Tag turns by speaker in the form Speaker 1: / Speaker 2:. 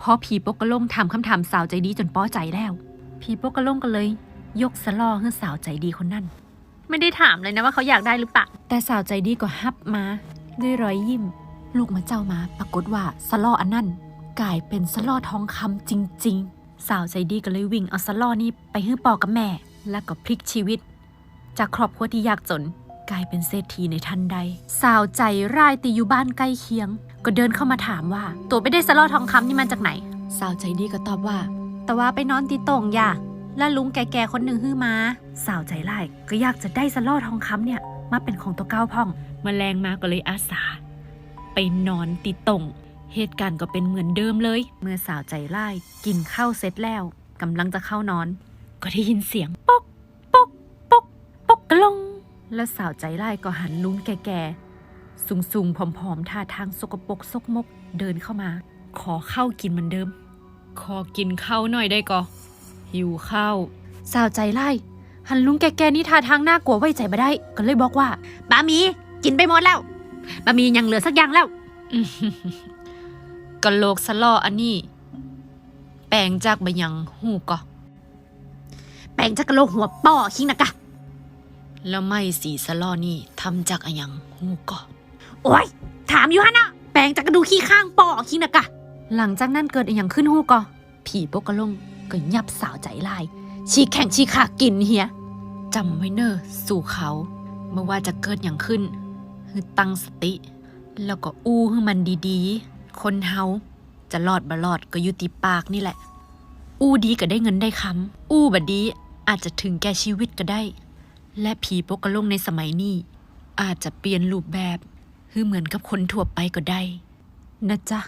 Speaker 1: พอผีปกกระลงทำคำถามสาวใจดีจนป้อใจแล้วผีปกกระลงก็เลย ยกสลอให้สาวใจดีคนนั้น
Speaker 2: ไม่ได้ถามเลยนะว่าเขาอยากได้หรือเปล่า
Speaker 1: แต่สาวใจดีก็ฮับมา ด้วยรอยยิ้ม ลูกมาเจ้ามา ปรากฏว่าสลออันนั้นกลายเป็นสลอทองคำจริง ๆ สาวใจดีก็เลยวิ่งเอาสลอนี้ไปให้ปอกับแม่ แล้วก็พลิกชีวิต จากครอบครัวที่ยากจนกลายเป็นเศรษฐีในทันใด สาวใจร่ายตีอยู่บ้านใกล้เคียง ก็เดินเข้ามาถามว่า ตัวไปได้สลอทองคำนี่มาจากไหน สาวใจดีก็ตอบว่า แต่ว่าไปนอนตีโต่งอย่าแล้วลุงแก่ๆคนหนึ่งฮื้อมา สาวใจไล่ก็อยากจะได้สลอทองคำเนี่ยมาเป็นของตัวเก้าพ่องมแมลงมาก็เลยอาสา ไปนอนติดตงเหตุการณ์ก็เป็นเหมือนเดิมเลย เมื่อสาวใจไล่กินข้าวเสร็จแล้วกำลังจะเข้านอน ก็ได้ยินเสียงปอกปอกปอกปอกกระลงแล้วสาวใจไล่ก็หันลุงแก่ๆ สูงๆผอมๆท่าทางสกปรกซกมกเดินเข้ามา ขอข้าวกินเหมือนเดิม ขอกินข้าวหน่อยได้ก็หิวข้าวสาวใจไล่หันลุงแก่ๆนี่ท่าทางน่ากลัวไว้ใจไม่ได้ ก็เลยบอกว่า
Speaker 2: บะหมี่กินไปหมดแล้วบะหมี่ยังเหลือสักอย่างแล้ว
Speaker 1: กะโหลกสะลออันนี้ แปลงจากบะหยังหูก็
Speaker 2: แป้งจักรโลกหัวป่อคิงนะกะ
Speaker 1: แล้วไม่สีสะลอนี่ทำจากอะหยังหูก็
Speaker 2: โอ้ย ถามอยู่ฮะนะแป้งจักกระดูขี้ข้างปอคิงนะกะ
Speaker 1: หลังจากนั้นเกิดอะหยังขึ้นหูก็ผีปกกะลงก็ยับสาวใจลาย ชีแข่งชีขากินเฮียจำไว้เนอสู่เขาไม่ว่าจะเกิดอย่างขึ้นคือตั้งสติ แล้วก็อู้ให้มันดีๆ คนเฮาจะรอดบ่รอดก็อยู่ที่ปากนี่แหละ อู้ดีก็ได้เงินได้คำอู้บดดีอาจจะถึงแก่ชีวิตก็ได้ และผีปกกะลงในสมัยนี้ อาจจะเปลี่ยนรูปแบบ คือเหมือนกับคนทั่วไปก็ได้ นะจ๊ะ